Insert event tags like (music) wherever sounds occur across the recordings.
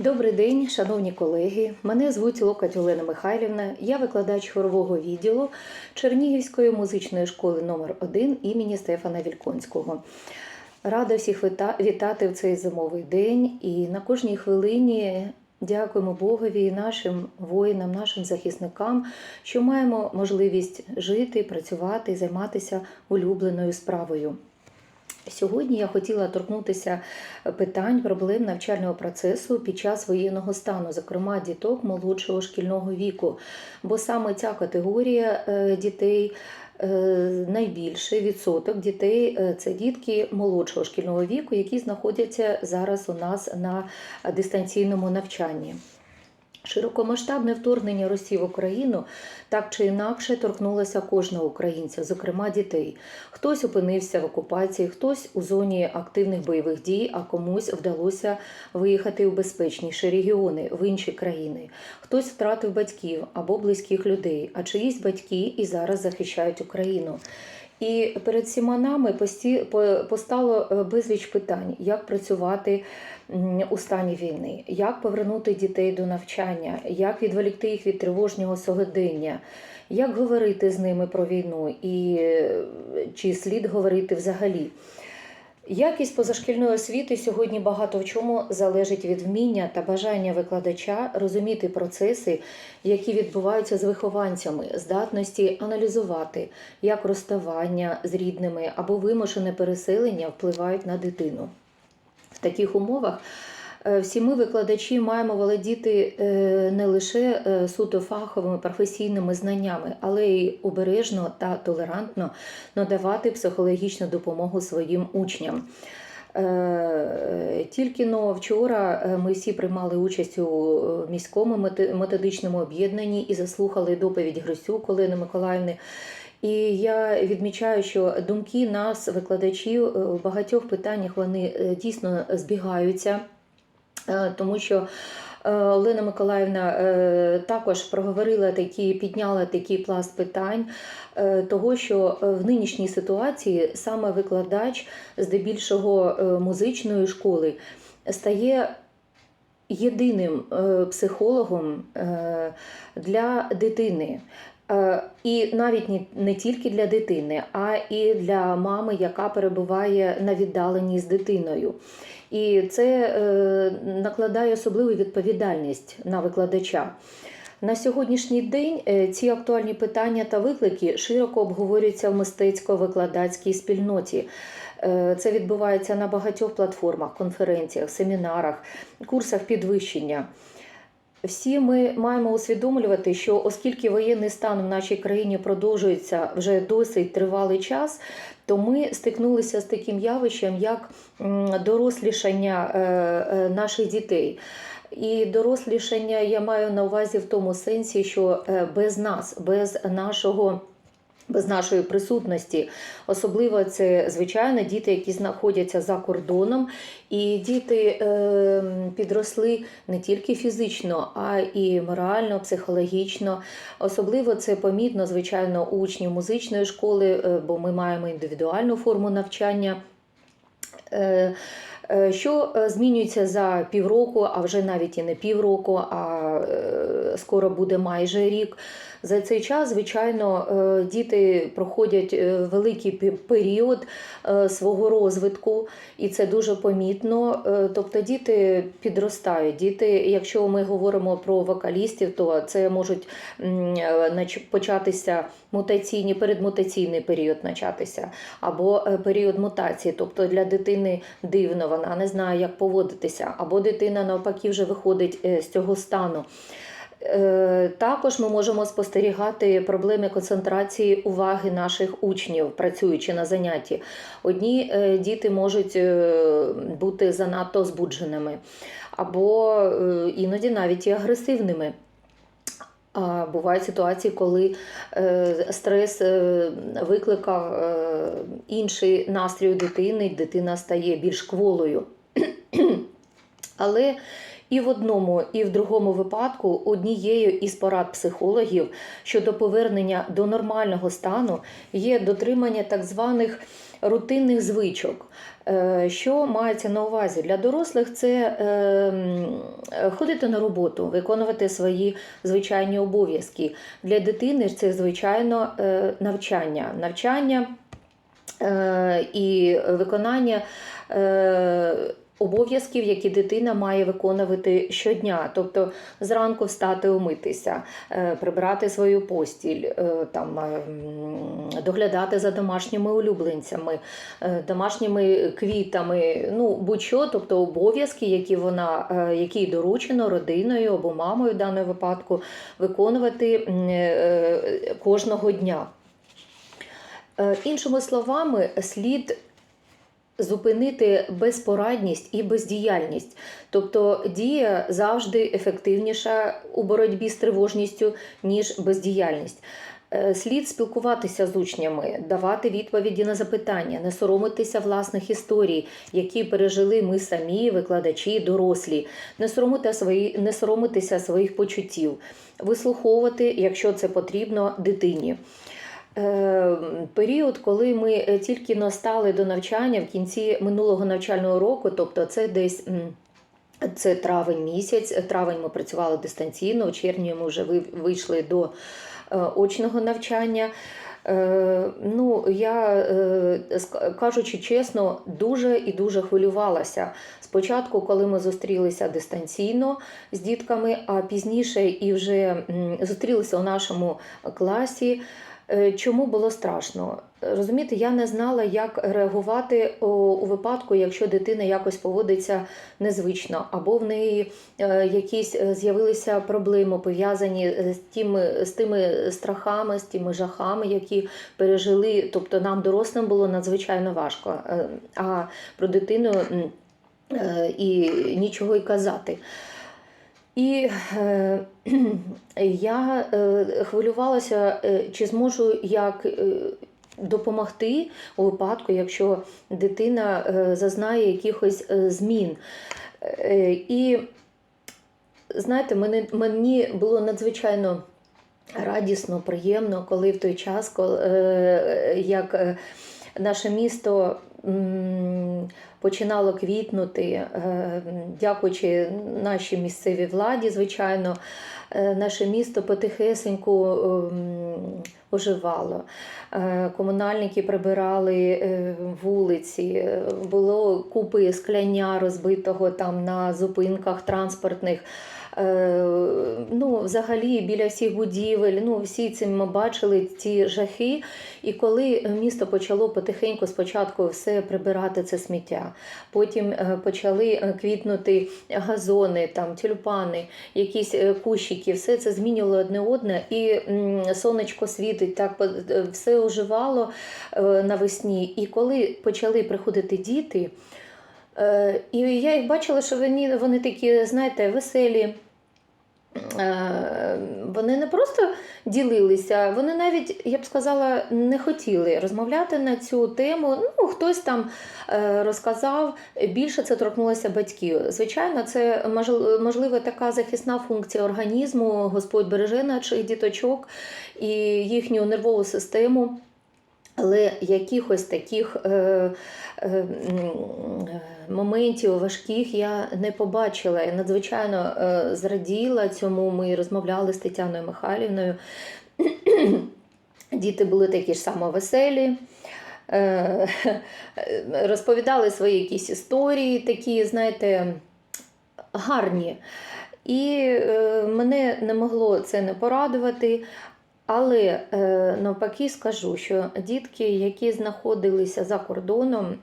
Добрий день, шановні колеги. Мене звуть Локать Олена Михайлівна. Я викладач хорового відділу Чернігівської музичної школи номер 1 імені Стефана Вільконського. Рада всіх вітати в цей зимовий день і на кожній хвилині дякуємо Богові і нашим воїнам, нашим захисникам, що маємо можливість жити, працювати, займатися улюбленою справою. Сьогодні я хотіла торкнутися питань проблем навчального процесу під час воєнного стану, зокрема діток молодшого шкільного віку. Бо саме ця категорія е, дітей. е, Найбільший відсоток дітей е, це дітки молодшого шкільного віку, які знаходяться зараз у нас на дистанційному навчанні. Широкомасштабне вторгнення Росії в Україну так чи інакше торкнулося кожного українця, зокрема дітей. Хтось опинився в окупації, хтось у зоні активних бойових дій, а комусь вдалося виїхати у безпечніші регіони, в інші країни. Хтось втратив батьків або близьких людей, а чиїсь батьки і зараз захищають Україну. І перед всіма нами постало е, безліч питань, як працювати у стані війни, як повернути дітей до навчання, як відволікти їх від тривожнього сьогодення, як говорити з ними про війну? І е, чи слід говорити взагалі. Якість позашкільної освіти сьогодні багато в чому залежить від вміння та бажання викладача розуміти процеси, які відбуваються з вихованцями, здатності аналізувати, як розставання з рідними або вимушене переселення впливають на дитину. В таких умовах всі ми, викладачі, маємо володіти е, не лише е, суто фаховими професійними знаннями, але й обережно та толерантно надавати психологічну допомогу своїм учням. Е, Тільки но вчора е, ми всі приймали участь у е, міському методичному об'єднанні і заслухали доповідь Грисюк Олени Миколаївни. І я відмічаю, що думки нас, викладачів, е, в багатьох питаннях вони е, дійсно збігаються, Е, тому що е, Олена Миколаївна е, також проговорила такі, підняла такий пласт питань е, того, що е, в нинішній ситуації саме викладач здебільшого е, музичної школи стає єдиним е, психологом е, для дитини. Е, І навіть не тільки для дитини, а і для мами, яка перебуває на віддаленні з дитиною. І це е, накладає особливу відповідальність на викладача. На сьогоднішній день е, ці актуальні питання та виклики широко обговорюються в мистецько-викладацькій спільноті. Е, Це відбувається на багатьох платформах, конференціях, семінарах, курсах підвищення. Всі ми маємо усвідомлювати, що оскільки воєнний стан в нашій країні продовжується вже досить тривалий час, то ми стикнулися з таким явищем, як дорослішання е, е, наших дітей. І дорослішання я маю на увазі в тому сенсі, що е, без нас, без нашого. Без нашої присутності, особливо це звичайно діти, які знаходяться за кордоном, і діти е, підросли не тільки фізично, а і морально, психологічно. Особливо це помітно, звичайно, учнів музичної школи, е, бо ми маємо індивідуальну форму навчання. Е, е, Що е, змінюється за півроку, а вже навіть і не півроку, а скоро буде майже рік. За цей час, звичайно, е, діти проходять е, великий період е, свого розвитку, і це дуже помітно. Тобто діти підростають. Діти, якщо ми говоримо про вокалістів, то це можуть початися мутаційні, передмутаційний період початися, або період мутації. Тобто для дитини дивно, вона не знає, як поводитися, або дитина навпаки вже виходить з цього стану. Е, Також ми можемо спостерігати проблеми концентрації уваги наших учнів, працюючи на занятті. Одні е, діти можуть е, бути занадто збудженими, або іноді навіть і агресивними. А бувають ситуації, коли стрес викликав інший настрій дитини, дитина стає більш кволою. (clears throat) Але і в одному, і в другому випадку однією із порад психологів щодо повернення до нормального стану є дотримання так званих рутинних звичок. Е, Що мається на увазі? Для дорослих це е, ходити на роботу, виконувати свої звичайні обов'язки. Для дитини це звичайно е, навчання. Навчання е, і виконання обов'язків, які дитина має виконувати щодня. Тобто зранку встати, умитися, е, прибирати свою постіль, е, там, е, доглядати за домашніми улюбленцями, домашніми квітами, ну будь-що, тобто обов'язки, які вона, які доручено родиною або мамою в даному випадку виконувати кожного дня. Іншими словами, слід зупинити безпорадність і бездіяльність. Тобто дія завжди ефективніша у боротьбі з тривожністю, ніж бездіяльність. Е, Слід спілкуватися з учнями, давати відповіді на запитання, не соромитися власних історій, які пережили ми самі, викладачі, дорослі, не соромити свої, не соромитися своїх почуттів, вислуховувати, якщо це потрібно, дитині. Е, Період, коли ми е, тільки настали до навчання в кінці минулого навчального року, тобто це десь. Це травень місяць. Травень ми працювали дистанційно, у червні ми вже ви- вийшли до е, очного навчання. Ну, я, кажучи чесно, дуже і дуже хвилювалася. Спочатку, коли ми зустрілися дистанційно з дітками, а пізніше і вже зустрілися у нашому класі. Е, Чому було страшно? Розумієте, я не знала, як реагувати у випадку, якщо дитина якось поводиться незвично, або в неї е, якісь е, з'явилися проблеми, пов'язані з тими, з тими страхами, з тими жахами, які пережили. Тобто нам, дорослим, було надзвичайно важко, а про дитину і нічого й казати. І е, (clears throat) я е, хвилювалася, е, чи зможу як е, допомогти у випадку, якщо дитина е, зазнає якихось е, змін. Е, і знаєте, мені, було надзвичайно радісно, приємно, коли в той час, коли, як е, наше місто починало квітнути, е, дякуючи нашій місцевій владі, звичайно, е, наше місто потихесеньку ем, оживало. Е, Комунальники прибирали вулиці, було купи скляня розбитого там на зупинках транспортних. Е, Ну, взагалі, біля всіх будівель, ну, всі ці ми бачили ці жахи. І коли місто почало потихеньку спочатку все прибирати це сміття, потім е, почали е, квітнути газони, там, тюльпани, якісь кущики, все це змінювало одне одне, і сонечко світить, так все оживало навесні. І коли почали приходити діти, І я їх бачила, що вони, вони такі, знаєте, веселі. Е, Вони не просто ділилися, вони навіть, я б сказала, не хотіли розмовляти на цю тему. Ну, хтось там е, розказав, більше це торкнулося батьків. Звичайно, це мож- можливо така захисна функція організму. Господь береже наших діточок і їхню нервову систему. Але якихось таких е, е, е, моментів важких я не побачила. Я надзвичайно е, зраділа цьому. Ми розмовляли з Тетяною Михайлівною. (clears throat) Діти були такі ж само веселі. е, Розповідали свої якісь історії, такі, знаєте, гарні. І е, мене не могло це не порадувати. Але е, навпаки скажу, що дітки, які знаходилися за кордоном,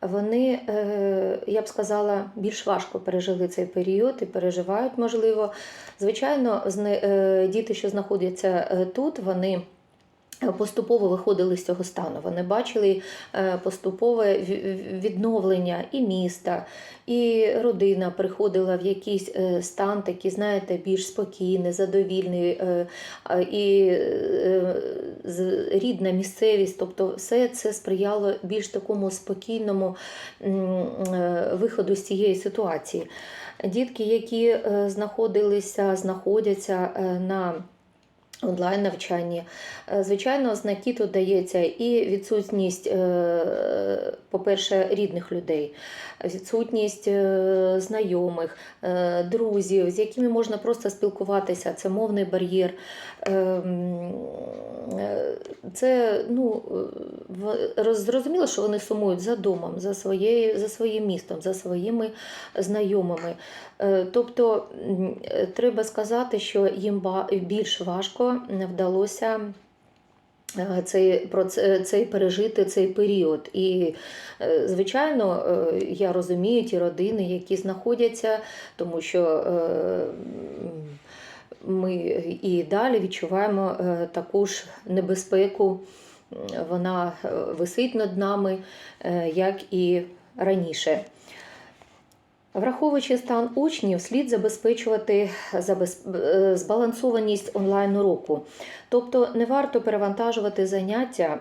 вони, е, я б сказала, більш важко пережили цей період і переживають, можливо. Звичайно, е, діти, що знаходяться тут, вони поступово виходили з цього стану. Вони бачили е, поступове відновлення і міста, і родина приходила в якийсь е, стан, такий, знаєте, більш спокійний, задовільний, е, і е, рідна місцевість. Тобто, все це сприяло більш такому спокійному е, виходу з цієї ситуації. Дітки, які е, знаходилися, знаходяться е, на онлайн навчанні. Е, Звичайно, знаки тут дається і відсутність, е, по-перше, рідних людей, відсутність е, знайомих, друзів, з якими можна просто спілкуватися. Це мовний бар'єр. Е, м, е, Це ну, зрозуміло, що вони сумують за домом, за, своєю, за своїм містом, за своїми знайомими. Тобто треба сказати, що їм більш важко вдалося е, цей, проце- цей пережити цей період. І, е, звичайно, е, я розумію ті родини, які знаходяться, тому що е, ми і далі відчуваємо е, таку ж небезпеку. Вона е, висить над нами, е, як і раніше. Враховуючи стан учнів, слід забезпечувати е, збалансованість онлайн-уроку. Тобто не варто перевантажувати заняття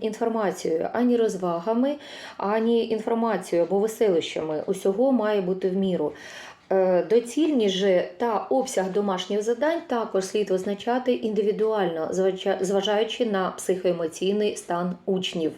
інформацією ані розвагами, ані інформацією або веселищами. Усього має бути в міру. Е, Доцільність же та обсяг домашніх завдань також слід визначати індивідуально, зважаючи на психоемоційний стан учнів.